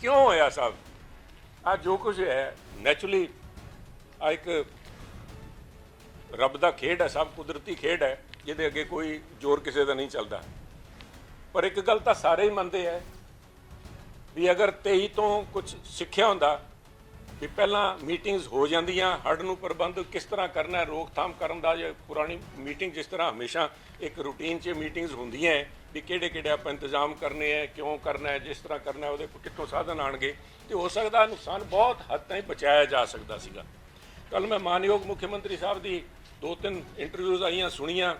ਕਿਉਂ ਹੋਇਆ ਸਾਹਿਬ ਆ ਜੋ ਕੁਝ ਹੈ ਨੈਚੁਰਲੀ ਆ ਇੱਕ ਰੱਬ ਦਾ ਖੇਡ ਹੈ, ਸਭ ਕੁਦਰਤੀ ਖੇਡ ਹੈ, ਜਿਹਦੇ ਅੱਗੇ ਕੋਈ ਜ਼ੋਰ ਕਿਸੇ ਦਾ ਨਹੀਂ ਚੱਲਦਾ। ਪਰ ਇੱਕ ਗੱਲ ਤਾਂ ਸਾਰੇ ਹੀ ਮੰਨਦੇ ਹੈ ਵੀ ਅਗਰ 23 ਤੋਂ ਕੁਝ ਸਿੱਖਿਆ ਹੁੰਦਾ, ਵੀ ਪਹਿਲਾਂ ਮੀਟਿੰਗਸ ਹੋ ਜਾਂਦੀਆਂ ਹੜ ਨੂੰ ਪ੍ਰਬੰਧ ਕਿਸ ਤਰ੍ਹਾਂ ਕਰਨਾ ਹੈ ਰੋਕਥਾਮ ਕਰਨ ਦਾ ਜੇ ਪੁਰਾਣੀ ਮੀਟਿੰਗ ਜਿਸ ਤਰ੍ਹਾਂ ਹਮੇਸ਼ਾ ਇੱਕ ਰੂਟੀਨ 'ਚ ਮੀਟਿੰਗਸ ਹੁੰਦੀਆਂ ਹੈ ਵੀ ਕਿਹੜੇ ਕਿਹੜੇ ਆਪਾਂ ਇੰਤਜ਼ਾਮ ਕਰਨੇ ਹੈ, ਕਿਉਂ ਕਰਨਾ ਹੈ, ਜਿਸ ਤਰ੍ਹਾਂ ਕਰਨਾ ਹੈ, ਉਹਦੇ ਕਿੱਥੋਂ ਸਾਧਨ ਆਣਗੇ ਤੇ ਹੋ ਸਕਦਾ ਨੁਕਸਾਨ ਬਹੁਤ ਹੱਦ ਤਾਈਂ ਬਚਾਇਆ ਜਾ ਸਕਦਾ ਸੀਗਾ। ਕੱਲ ਮੈਂ ਮਾਨਯੋਗ ਮੁੱਖ ਮੰਤਰੀ ਸਾਹਿਬ ਦੀ ਦੋ ਤਿੰਨ ਇੰਟਰਵਿਊਜ਼ ਆਈਆਂ, ਸੁਣੀਆਂ।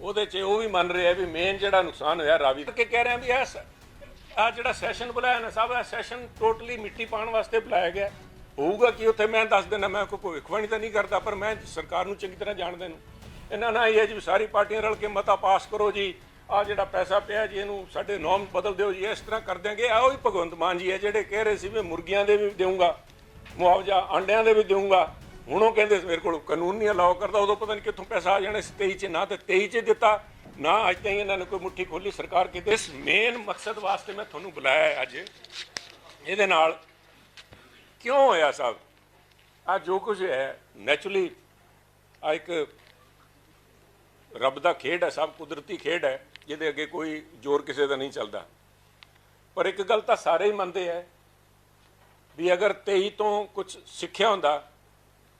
ਉਹਦੇ 'ਚ ਉਹ ਵੀ ਮੰਨ ਰਿਹਾ ਵੀ ਮੇਨ ਜਿਹੜਾ ਨੁਕਸਾਨ ਹੋਇਆ, ਰਾਵੀ ਕਰਕੇ ਕਹਿ ਰਿਹਾ ਵੀ ਇਹ ਆ ਜਿਹੜਾ ਸੈਸ਼ਨ ਬੁਲਾਇਆ ਨਾ ਸਾਹਿਬ ਇਹ ਸੈਸ਼ਨ ਟੋਟਲੀ ਮਿੱਟੀ ਪਾਉਣ ਵਾਸਤੇ ਬੁਲਾਇਆ ਗਿਆ। ਹੋਊਗਾ ਕਿ ਉੱਥੇ? ਮੈਂ ਦੱਸ ਦਿੰਦਾ, ਮੈਂ ਕੋਈ ਭਵਿੱਖਬਾਣੀ ਤਾਂ ਨਹੀਂ ਕਰਦਾ, ਪਰ ਮੈਂ ਸਰਕਾਰ ਨੂੰ ਚੰਗੀ ਤਰ੍ਹਾਂ ਜਾਣਦੇ ਨੂੰ ਇਹਨਾਂ ਨਾਲ ਇਹ ਹੈ ਜੀ ਵੀ ਸਾਰੀ ਪਾਰਟੀਆਂ ਰਲ ਕੇ ਮਤਾ ਪਾਸ ਕਰੋ ਜੀ। ਆ ਜਿਹੜਾ ਪੈਸਾ ਪਿਆ ਜੀ, ਇਹਨੂੰ ਸਾਡੇ ਨੋਮ ਬਦਲ ਦਿਓ ਜੀ, ਇਸ ਤਰ੍ਹਾਂ ਕਰ ਦਿਆਂਗੇ। ਆਹ ਹੀ ਭਗਵੰਤ ਮਾਨ ਜੀ ਹੈ ਜਿਹੜੇ ਕਹਿ ਰਹੇ ਸੀ ਵੀ ਮੁਰਗੀਆਂ ਦੇ ਵੀ ਦੇਵਾਂਗਾ ਮੁਆਵਜ਼ਾ ਆਂਡਿਆਂ ਦੇ ਵੀ ਦੇਵਾਂਗਾ ਹੁਣ ਉਹ ਕਹਿੰਦੇ ਮੇਰੇ ਕੋਲ ਕਾਨੂੰਨ ਨਹੀਂ ਅਲਾਉ ਕਰਦਾ, ਉਦੋਂ ਪਤਾ ਨਹੀਂ ਕਿੱਥੋਂ ਪੈਸਾ ਆ ਜਾਣਾ ਸੀ 23 ਚ, ਨਾ ਤੇ 23 ਚ ਦਿੱਤਾ, ਨਾ ਅੱਜ ਤਾਈਂ ਇਹਨਾਂ ਨੇ ਕੋਈ ਮੁੱਠੀ ਖੋਲੀ ਸਰਕਾਰ ਕਿਤੇ। ਇਸ ਮੇਨ ਮਕਸਦ ਵਾਸਤੇ ਮੈਂ ਤੁਹਾਨੂੰ ਬੁਲਾਇਆ ਹੈ ਅੱਜ। ਇਹਦੇ ਨਾਲ ਕਿਉਂ ਹੋਇਆ ਸਾਹਿਬ ਆ ਜੋ ਕੁਝ ਹੈ ਨੈਚੁਰਲੀ ਆ ਇੱਕ ਰੱਬ ਦਾ ਖੇਡ ਹੈ, ਸਭ ਕੁਦਰਤੀ ਖੇਡ ਹੈ। ਜਿਹਦੇ ਅੱਗੇ ਕੋਈ ਜ਼ੋਰ ਕਿਸੇ ਦਾ ਨਹੀਂ ਚੱਲਦਾ। ਪਰ ਇੱਕ ਗੱਲ ਤਾਂ ਸਾਰੇ ਹੀ ਮੰਨਦੇ ਹੈ ਵੀ ਅਗਰ 23 ਤੋਂ ਕੁਝ ਸਿੱਖਿਆ ਹੁੰਦਾ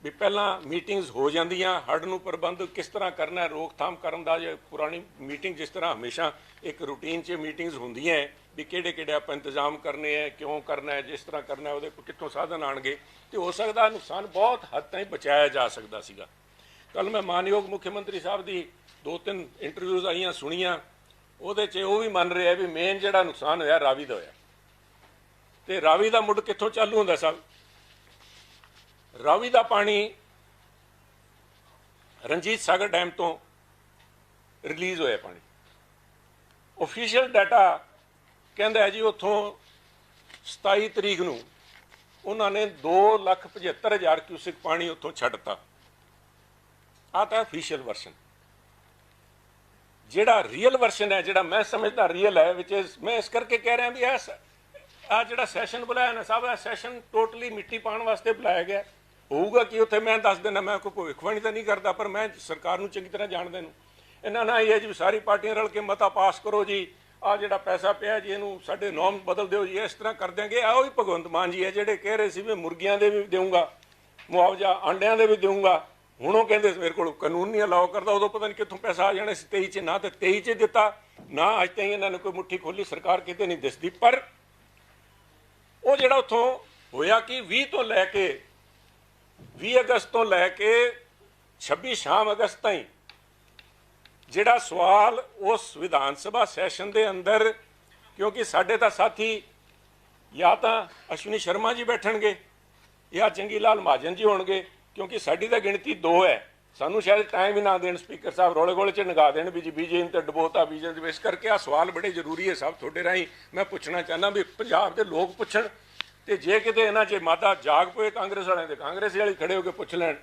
ਵੀ ਪਹਿਲਾਂ ਮੀਟਿੰਗਸ ਹੋ ਜਾਂਦੀਆਂ ਹੜ ਨੂੰ ਪ੍ਰਬੰਧ ਕਿਸ ਤਰ੍ਹਾਂ ਕਰਨਾ ਹੈ ਰੋਕਥਾਮ ਕਰਨ ਦਾ ਜੇ ਪੁਰਾਣੀ ਮੀਟਿੰਗ ਜਿਸ ਤਰ੍ਹਾਂ ਹਮੇਸ਼ਾ ਇੱਕ ਰੂਟੀਨ 'ਚ ਮੀਟਿੰਗਸ ਹੁੰਦੀਆਂ ਹੈ ਵੀ ਕਿਹੜੇ ਕਿਹੜੇ ਆਪਾਂ ਇੰਤਜ਼ਾਮ ਕਰਨੇ ਹੈ ਕਿਉਂ ਕਰਨਾ ਹੈ ਜਿਸ ਤਰ੍ਹਾਂ ਕਰਨਾ ਹੈ ਉਹਦੇ ਕਿੱਥੋਂ ਸਾਧਨ ਆਣਗੇ ਤੇ ਹੋ ਸਕਦਾ ਨੁਕਸਾਨ ਬਹੁਤ ਹੱਦ ਤਾਈਂ ਬਚਾਇਆ ਜਾ ਸਕਦਾ ਸੀਗਾ। ਕੱਲ ਮੈਂ ਮਾਨਯੋਗ ਮੁੱਖ ਮੰਤਰੀ ਸਾਹਿਬ ਦੀ ਦੋ ਤਿੰਨ ਇੰਟਰਵਿਊਜ਼ ਆਈਆਂ, ਸੁਣੀਆਂ। ਉਹਦੇ 'ਚ ਉਹ ਵੀ ਮੰਨ ਰਿਹਾ ਵੀ ਮੇਨ ਜਿਹੜਾ ਨੁਕਸਾਨ ਹੋਇਆ, ਰਾਵੀ ਦਾ ਹੋਇਆ। ਤੇ ਰਾਵੀ ਦਾ ਮੁੱਢ ਕਿੱਥੋਂ ਚਾਲੂ ਹੁੰਦਾ ਸਾਹਿਬ ਰਾਵੀ ਦਾ ਪਾਣੀ ਰਣਜੀਤ ਸਾਗਰ ਡੈਮ ਤੋਂ ਰਿਲੀਜ਼ ਹੋਇਆ ਪਾਣੀ। ਅਫੀਸ਼ੀਅਲ ਡਾਟਾ ਕਹਿੰਦਾ ਹੈ ਜੀ ਉੱਥੋਂ 27 ਤਰੀਕ ਨੂੰ ਉਹਨਾਂ ਨੇ 275000 ਕਿਊਸਿਕ ਪਾਣੀ ਉੱਥੋਂ ਛੱਡਤਾ ਆ ਤਾਂ ਅਫੀਸ਼ੀਅਲ ਵਰਸ਼ਨ ਜਿਹੜਾ ਰੀਅਲ ਵਰਸ਼ਨ ਹੈ, ਜਿਹੜਾ ਮੈਂ ਸਮਝਦਾ ਰੀਅਲ ਹੈ ਵਿਚ ਮੈਂ ਇਸ ਕਰਕੇ ਕਹਿ ਰਿਹਾ ਵੀ ਇਹ ਆ ਜਿਹੜਾ ਸੈਸ਼ਨ ਬੁਲਾਇਆ ਨਾ ਸਾਹਿਬ ਇਹ ਸੈਸ਼ਨ ਟੋਟਲੀ ਮਿੱਟੀ ਪਾਉਣ ਵਾਸਤੇ ਬੁਲਾਇਆ ਗਿਆ। ਹੋਊਗਾ ਕਿ ਉੱਥੇ? ਮੈਂ ਦੱਸ ਦਿੰਦਾ, ਮੈਂ ਕੋਈ ਭਵਿੱਖਬਾਣੀ ਤਾਂ ਨਹੀਂ ਕਰਦਾ, ਪਰ ਮੈਂ ਸਰਕਾਰ ਨੂੰ ਚੰਗੀ ਤਰ੍ਹਾਂ ਜਾਣਦੇ ਨੂੰ। ਇਹਨਾਂ ਨਾਲ ਇਹ ਹੈ ਜੀ ਸਾਰੀ ਪਾਰਟੀਆਂ ਰਲ ਕੇ ਮਤਾ ਪਾਸ ਕਰੋ ਜੀ। ਆ ਜਿਹੜਾ ਪੈਸਾ ਪਿਆ ਜੀ, ਇਹਨੂੰ ਸਾਡੇ ਨੋਮ ਬਦਲ ਦਿਓ ਜੀ, ਇਸ ਤਰ੍ਹਾਂ ਕਰ ਦਿਆਂਗੇ। ਆਹ ਹੀ ਭਗਵੰਤ ਮਾਨ ਜੀ ਹੈ, ਜਿਹੜੇ ਕਹਿ ਰਹੇ ਸੀ ਵੀ ਮੁਰਗੀਆਂ ਦੇ ਵੀ ਦੇਵਾਂਗਾ ਮੁਆਵਜ਼ਾ ਆਂਡਿਆਂ ਦੇ ਵੀ ਦੇਵਾਂਗਾ ਹੁਣ ਉਹ ਕਹਿੰਦੇ ਮੇਰੇ ਕੋਲ ਕਾਨੂੰਨ ਨਹੀਂ ਅਲਾਉ ਕਰਦਾ, ਉਦੋਂ ਪਤਾ ਨਹੀਂ ਕਿੱਥੋਂ ਪੈਸਾ ਆ ਜਾਣਾ ਸੀ 23 ਚ ਨਾ ਤੇ 23 ਚ ਦਿੱਤਾ, ਨਾ ਅੱਜ ਤਾਈਂ ਇਹਨਾਂ ਨੇ ਕੋਈ ਮੁੱਠੀ ਖੋਲੀ ਸਰਕਾਰ ਕਿਤੇ ਨਹੀਂ ਦਿਸਦੀ। ਪਰ ਉਹ ਜਿਹੜਾ ਉੱਥੋਂ ਹੋਇਆ ਕਿ 20 ਤੋਂ ਲੈ ਕੇ 20 ਅਗਸਤ ਤੋਂ ਲੈ ਕੇ 26 ਸ਼ਾਮ ਅਗਸਤ ਤਾਈਂ, ਜਿਹੜਾ ਸਵਾਲ ਉਸ ਵਿਧਾਨ ਸਭਾ ਸੈਸ਼ਨ ਦੇ ਅੰਦਰ, ਕਿਉਂਕਿ ਸਾਡੇ ਤਾਂ ਸਾਥੀ ਜਾਂ ਤਾਂ ਅਸ਼ਵਨੀ ਸ਼ਰਮਾ ਜੀ ਬੈਠਣਗੇ, ਜਾਂ ਚੰਗੀ ਲਾਲ ਮਹਾਜਨ ਜੀ ਹੋਣਗੇ ਕਿਉਂਕਿ ਸਾਡੀ ਤਾਂ ਗਿਣਤੀ ਦੋ ਹੈ। ਸਾਨੂੰ ਸ਼ਾਇਦ ਟਾਈਮ ਹੀ ਨਾ ਦੇਣ ਸਪੀਕਰ ਸਾਹਿਬ ਰੋਲੇ ਗੋਲੇ ਚ ਨਗਾ ਦੇਣ ਵੀ ਜੀ ਬੀਜੇਪੀ ਤੇ ਡਬੋਤਾ ਬੀਜੇਪੀ ਦੇ ਇਸ ਕਰਕੇ ਆ ਸਵਾਲ ਬੜੇ ਜ਼ਰੂਰੀ ਹੈ ਸਭ ਤੁਹਾਡੇ ਰਾਹੀਂ। ਮੈਂ ਪੁੱਛਣਾ ਚਾਹੁੰਦਾ ਵੀ ਪੰਜਾਬ ਦੇ ਲੋਕ ਪੁੱਛਣ ਤੇ ਜੇ ਕਿਤੇ ਇਹਨਾਂ 'ਚ ਮਾਤਾ ਜਾਗ ਪਏ ਕਾਂਗਰਸ ਵਾਲਿਆਂ ਦੇ, ਕਾਂਗਰਸ ਵਾਲੇ ਖੜੇ ਹੋ ਕੇ ਪੁੱਛ ਲੈਣ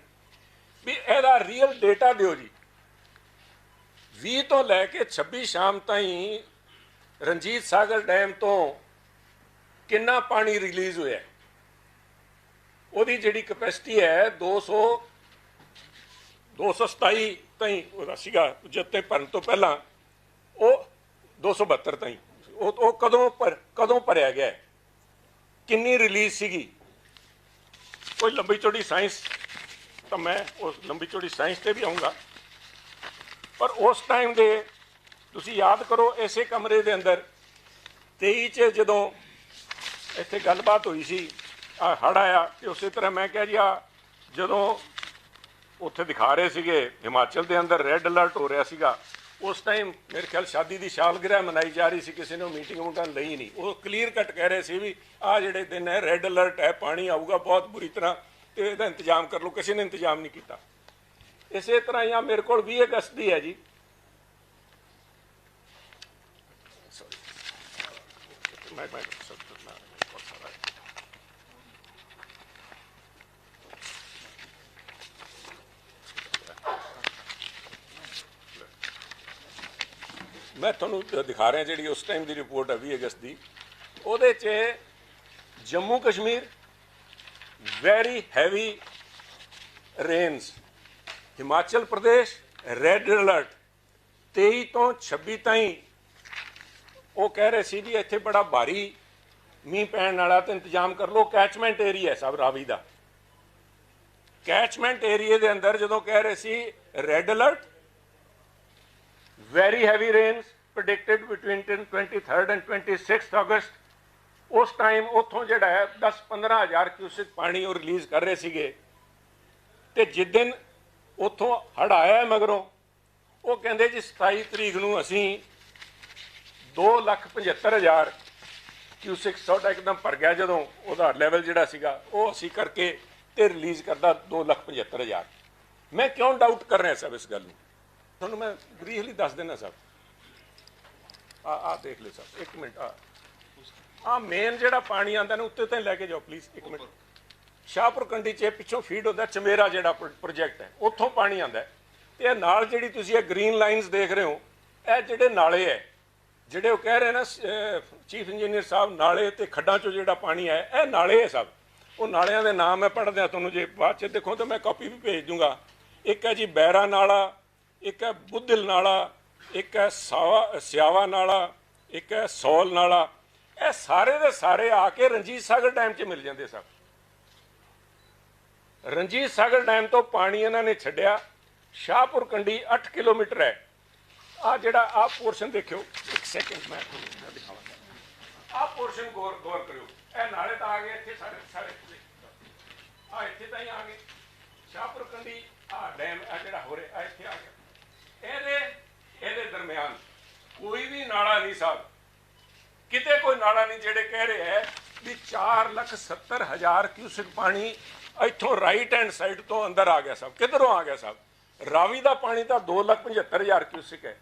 ਵੀ ਇਹਦਾ ਰੀਅਲ ਡੇਟਾ ਦਿਓ ਜੀ। 20 ਤੋਂ ਲੈ ਕੇ 26 ਸ਼ਾਮ ਤਾਈਂ ਰਣਜੀਤ ਸਾਗਰ ਡੈਮ ਤੋਂ ਕਿੰਨਾ ਪਾਣੀ ਰਿਲੀਜ਼ ਹੋਇਆ ਉਹਦੀ ਜਿਹੜੀ ਕਪੈਸਿਟੀ ਹੈ 200 227 ਤਾਈਂ ਉਹਦਾ ਸੀਗਾ, ਜਿੱਤੇ ਭਰਨ ਤੋਂ ਪਹਿਲਾਂ, ਉਹ 272 ਤਾਈਂ। ਉਹ ਉਹ ਕਦੋਂ ਪਰ ਕਦੋਂ ਭਰਿਆ ਗਿਆ? ਕਿੰਨੀ ਰਿਲੀਜ਼ ਸੀਗੀ? ਕੋਈ ਲੰਬੀ ਚੌੜੀ ਸਾਇੰਸ ਤਾਂ ਮੈਂ ਉਸ ਲੰਬੀ ਚੌੜੀ ਸਾਇੰਸ ਤੇ ਵੀ ਆਉਂਗਾ ਪਰ ਉਸ ਟਾਈਮ ਦੇ ਤੁਸੀਂ ਯਾਦ ਕਰੋ ਇਸੇ ਕਮਰੇ ਦੇ ਅੰਦਰ 23 ਚ ਜਦੋਂ ਇੱਥੇ ਗੱਲਬਾਤ ਹੋਈ ਸੀ ਹੜ ਆਇਆ ਤੇ ਉਸੇ ਤਰ੍ਹਾਂ ਮੈਂ ਕਿਹਾ ਜੀ, ਆ ਜਦੋਂ ਉੱਥੇ ਦਿਖਾ ਰਹੇ ਸੀਗੇ, ਹਿਮਾਚਲ ਦੇ ਅੰਦਰ ਰੈੱਡ ਅਲਰਟ ਹੋ ਰਿਹਾ ਸੀਗਾ, ਉਸ ਟਾਈਮ ਮੇਰੇ ਖਿਆਲ ਸ਼ਾਦੀ ਦੀ ਸ਼ਾਲਗ੍ਰਹਿ ਮਨਾਈ ਜਾ ਰਹੀ ਸੀ, ਕਿਸੇ ਨੇ ਮੀਟਿੰਗ ਮੁਟਾਂ ਲਈ ਨਹੀਂ। ਉਹ ਕਲੀਅਰ ਕੱਟ ਕਹਿ ਰਹੇ ਸੀ ਵੀ ਆ ਜਿਹੜੇ ਦਿਨ ਹੈ ਰੈੱਡ ਅਲਰਟ ਹੈ, ਪਾਣੀ ਆਊਗਾ, ਬਹੁਤ ਬੁਰੀ ਤਰ੍ਹਾਂ, ਤੇ ਇਹਦਾ ਇੰਤਜ਼ਾਮ ਕਰ ਲਓ, ਕਿਸੇ ਨੇ ਇੰਤਜ਼ਾਮ ਨਹੀਂ ਕੀਤਾ। ਇਸੇ ਤਰ੍ਹਾਂ ਹੀ ਆ, ਮੇਰੇ ਕੋਲ 20 ਅਗਸਤ ਦੀ ਹੈ ਜੀ। ਮੈਂ ਮੈਂ ਸਭ ਤੋਂ ਨਾ ਬਹੁਤ ਸਾਰਾ ਹੈ। ਮੈਂ ਤੁਹਾਨੂੰ ਦਿਖਾ ਰਿਹਾ ਜਿਹੜੀ ਉਸ ਟਾਈਮ ਦੀ ਰਿਪੋਰਟ ਹੈ 20 ਅਗਸਤ ਦੀ। ਉਹਦੇ 'ਚ Jammu Kashmir very heavy rains Himachal Pradesh red alert 23 ਤੋਂ 26 ਤਾਈਂ ਉਹ ਕਹਿ ਰਹੇ ਸੀ ਵੀ ਇੱਥੇ ਬੜਾ ਭਾਰੀ ਮੀਂਹ ਪੈਣ ਵਾਲਾ ਤੇ ਇੰਤਜ਼ਾਮ ਕਰ ਲਓ। ਕੈਚਮੈਂਟ ਏਰੀਆ ਸਭ ਰਾਵੀ ਦਾ। ਕੈਚਮੈਂਟ ਏਰੀਆ ਦੇ ਅੰਦਰ ਜਦੋਂ ਕਹਿ ਰਹੇ ਸੀ red alert very heavy rains predicted between 23rd and 26th August ਉਸ ਟਾਈਮ ਉੱਥੋਂ ਜਿਹੜਾ ਹੈ 10-15 ਹਜ਼ਾਰ ਕਿਊਸਿਕ ਪਾਣੀ ਉਹ ਰਿਲੀਜ਼ ਕਰ ਰਹੇ ਸੀਗੇ। ਤੇ ਜਿਸ ਦਿਨ ਉੱਥੋਂ ਹੜ ਆਇਆ ਮਗਰੋਂ, ਉਹ ਕਹਿੰਦੇ ਜੀ 27 ਤਰੀਕ ਨੂੰ ਅਸੀਂ 275000 ਕਿਊਸਿਕ ਸਾਡਾ ਇੱਕਦਮ ਭਰ ਗਿਆ ਜਦੋਂ ਉਹਦਾ ਲੈਵਲ ਜਿਹੜਾ ਸੀਗਾ, ਉਹ ਅਸੀਂ ਕਰਕੇ ਤੇ ਰਿਲੀਜ਼ ਕਰਦਾ 275000 ਮੈਂ ਕਿਉਂ ਡਾਊਟ ਕਰ ਰਿਹਾ ਸਭ ਇਸ ਗੱਲ ਨੂੰ? ਤੁਹਾਨੂੰ ਮੈਂ ਬਰੀਫਲੀ ਦੱਸ ਦਿੰਦਾ ਸਭ ਆ ਆ ਦੇਖ ਲਓ ਸਭ ਇੱਕ ਮਿੰਟ, ਆ। ਆ ਮੇਨ ਜਿਹੜਾ ਪਾਣੀ ਆਂਦਾ ਨਾ, ਉੱਤੇ ਤਾਂ ਲੈ ਕੇ ਜਾਓ ਪਲੀਜ਼ ਇੱਕ ਮਿੰਟ। ਸ਼ਾਹਪੁਰ ਕੰਡੀ ਚ ਪਿੱਛੋਂ ਫੀਡ ਹੁੰਦਾ, ਚਮੇਰਾ ਜਿਹੜਾ ਪ੍ਰੋਜੈਕਟ ਹੈ, ਉੱਥੋਂ ਪਾਣੀ ਆਂਦਾ ਹੈ। ਤੇ ਇਹ ਨਾਲ ਜਿਹੜੀ ਤੁਸੀਂ ਇਹ ਗ੍ਰੀਨ ਲਾਈਨਸ ਦੇਖ ਰਹੇ ਹੋ, ਇਹ ਜਿਹੜੇ ਨਾਲੇ ਹੈ, ਜਿਹੜੇ ਉਹ ਕਹਿ ਰਹੇ ਨਾ ਚੀਫ ਇੰਜੀਨੀਅਰ ਸਾਹਿਬ ਨਾਲੇ ਤੇ ਖੱਡਾਂ ਚੋਂ ਜਿਹੜਾ ਪਾਣੀ ਆਇਆ, ਇਹ ਨਾਲੇ ਹੈ ਸਭ। ਉਹ ਨਾਲਿਆਂ ਦੇ ਨਾਮ ਮੈਂ ਪੜ੍ਹਦਿਆਂ ਤੁਹਾਨੂੰ ਜੇ ਬਾਅਦ ਚ ਦੇਖੋ ਤਾਂ ਮੈਂ ਕਾਪੀ ਵੀ ਭੇਜ ਦੂੰਗਾ। ਇੱਕ ਹੈ ਜੀ ਬੈਰਾ ਨਾਲਾ, ਇੱਕ ਹੈ ਬੁੱਧਿਲ ਨਾਲਾ ਇੱਕ ਹੈ ਸਾਵਾ, ਸਿਆਵਾ ਨਾਲਾ, ਇੱਕ ਹੈ ਸੌਲ ਨਾਲਾ। ਇਹ ਸਾਰੇ ਦੇ ਸਾਰੇ ਆ ਕੇ ਰਣਜੀਤ ਸਾਗਰ ਡੈਮ 'ਚ ਮਿਲ ਜਾਂਦੇ ਸਭ ਰਣਜੀਤ ਸਾਗਰ ਡੈਮ ਤੋਂ ਪਾਣੀ ਇਹਨਾਂ ਨੇ ਛੱਡਿਆ। ਸ਼ਾਹਪੁਰ ਕੰਡੀ 8 ਕਿਲੋਮੀਟਰ ਹੈ। ਆ ਜਿਹੜਾ ਆ ਪੋਰਸ਼ਨ ਦੇਖਿਓ, ਇੱਕ ਸੈਕਿੰਡ ਮੈਂ ਤੁਹਾਨੂੰ ਦਿਖਾਵਾਂਗਾ। ਆ ਪੋਰਸ਼ਨ ਗੌਰ ਗੌਰ ਕਰਿਓ। ਇਹ ਨਾਲੇ ਤਾਂ ਆ ਗਏ ਇੱਥੇ ਸਾਰੇ ਸਾਰੇ ਆ ਇੱਥੇ ਤਾਂ ਹੀ ਆ ਗਏ। ਸ਼ਾਹਪੁਰ ਕੰਡੀ ਆ ਡੈਮ, ਆ ਜਿਹੜਾ ਹੋ ਰਿਹਾ ਇੱਥੇ ਆ ਗਿਆ। ਇਹਦੇ ਇਹਦੇ ਦਰਮਿਆਨ ਕੋਈ ਵੀ ਨਾਲਾ ਨਹੀਂ ਸਾਹਿਬ ਕਿਤੇ ਕੋਈ ਨਾਲਾ ਨਹੀਂ ਜਿਹੜੇ ਕਹਿ ਰਹੇ ਹੈ ਵੀ 4 ਲੱਖ 70 ਹਜ਼ਾਰ ਕਿਊਸਿਕ ਪਾਣੀ ਇੱਥੋਂ ਰਾਈਟ ਹੈਂਡ ਸਾਈਡ ਤੋਂ ਅੰਦਰ ਆ ਗਿਆ ਸਭ। ਕਿਧਰੋਂ ਆ ਗਿਆ ਸਭ? ਰਾਵੀ ਦਾ ਪਾਣੀ ਤਾਂ 2 ਲੱਖ 75 ਹਜ਼ਾਰ ਕਿਊਸਿਕ ਹੈ।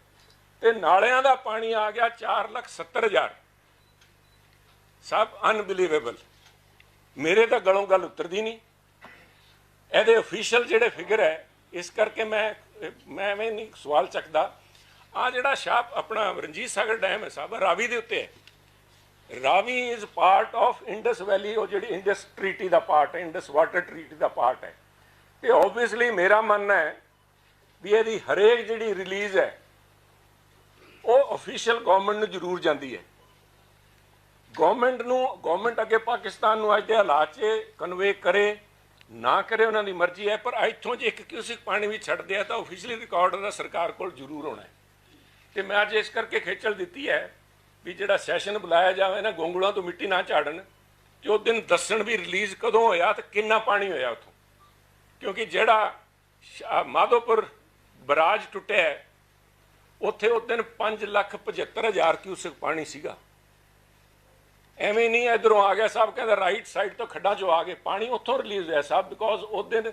ਤੇ ਨਾਲਿਆਂ ਦਾ ਪਾਣੀ ਆ ਗਿਆ 4 ਲੱਖ 70 ਹਜ਼ਾਰ। ਸਭ ਅਨਬਿਲੀਵੇਬਲ ਮੇਰੇ ਤਾਂ ਗਲੋਂ ਗੱਲ ਉਤਰਦੀ ਨਹੀਂ। ਇਹਦੇ ਅਫੀਸ਼ੀਅਲ ਜਿਹੜੇ ਫਿਗਰ ਹੈ, ਇਸ ਕਰਕੇ ਮੈਂ ਮੈਂ ਐਵੇਂ ਨਹੀਂ ਸਵਾਲ ਚੱਕਦਾ। ਆ ਜਿਹੜਾ ਸ਼ਾਪ ਆਪਣਾ ਰਣਜੀਤ ਸਾਗਰ ਡੈਮ ਹੈ ਸਾਹਿਬ ਰਾਵੀ ਦੇ ਉੱਤੇ ਹੈ। Ravi is part of Indus valley ਉਹ ਜਿਹੜੀ ਇੰਡਸ ਟ੍ਰੀਟੀ ਦਾ ਪਾਰਟ ਹੈ ਇੰਡਸ ਵਾਟਰ ਟ੍ਰੀਟੀ ਦਾ ਪਾਰਟ ਹੈ। ਤੇ ਆਬਵੀਅਸਲੀ ਮੇਰਾ ਮੰਨਣਾ ਹੈ ਵੀ ਇਹਦੀ ਹਰੇਕ ਜਿਹੜੀ ਰਿਲੀਜ਼ ਹੈ, ਉਹ ਅਫੀਸ਼ੀਅਲ ਗਵਰਨਮੈਂਟ ਨੂੰ ਜ਼ਰੂਰ ਜਾਂਦੀ ਹੈ। ਗਵਰਨਮੈਂਟ ਨੂੰ ਗਵਰਨਮੈਂਟ ਅੱਗੇ ਪਾਕਿਸਤਾਨ ਨੂੰ ਅੱਜ ਦੇ ਹਾਲਾਤ 'ਚ ਕਨਵੇ ਕਰੇ, ਨਾ ਕਰੇ ਉਹਨਾਂ ਦੀ ਮਰਜ਼ੀ ਹੈ, ਪਰ ਇੱਥੋਂ ਜੇ ਇੱਕ ਕਿਊਸਿਕ ਪਾਣੀ ਵੀ ਛੱਡਦੇ ਆ ਤਾਂ ਅਫੀਸ਼ੀਅਲੀ ਰਿਕਾਰਡ ਉਹਦਾ ਸਰਕਾਰ ਕੋਲ ਜ਼ਰੂਰ ਹੋਣਾ ਹੈ। ਤੇ ਮੈਂ ਅੱਜ ਇਸ ਕਰਕੇ ਖੇਚਲ ਦਿੱਤੀ ਹੈ ਵੀ ਜਿਹੜਾ ਸੈਸ਼ਨ ਬੁਲਾਇਆ ਜਾਵੇ ਨਾ ਗੋਂਗਲਾਂ ਤੋਂ ਮਿੱਟੀ ਨਾ ਝਾੜਨ, ਤੇ ਉਹ ਦਿਨ ਦੱਸਣ ਵੀ ਰਿਲੀਜ਼ ਕਦੋਂ ਹੋਇਆ ਤੇ ਕਿੰਨਾ ਪਾਣੀ ਹੋਇਆ ਉੱਥੋਂ। ਕਿਉਂਕਿ ਜਿਹੜਾ ਮਾਧੋਪੁਰ ਬਰਾਜ ਟੁੱਟਿਆ ਉੱਥੇ ਉਹ ਦਿਨ 5 ਲੱਖ 75 ਹਜ਼ਾਰ ਕਿਊਸਿਕ ਪਾਣੀ ਸੀਗਾ। ਐਵੇਂ ਨਹੀਂ ਇਧਰੋਂ ਆ ਗਿਆ ਸਾਹਿਬ ਕਹਿੰਦਾ ਰਾਈਟ ਸਾਈਡ ਤੋਂ ਖੱਡਾਂ ਚੋਂ ਆ ਗਏ, ਪਾਣੀ ਉੱਥੋਂ ਰਿਲੀਜ਼ ਹੋਇਆ ਸਾਹਿਬ ਬਿਕੋਜ਼ ਉਹ ਦਿਨ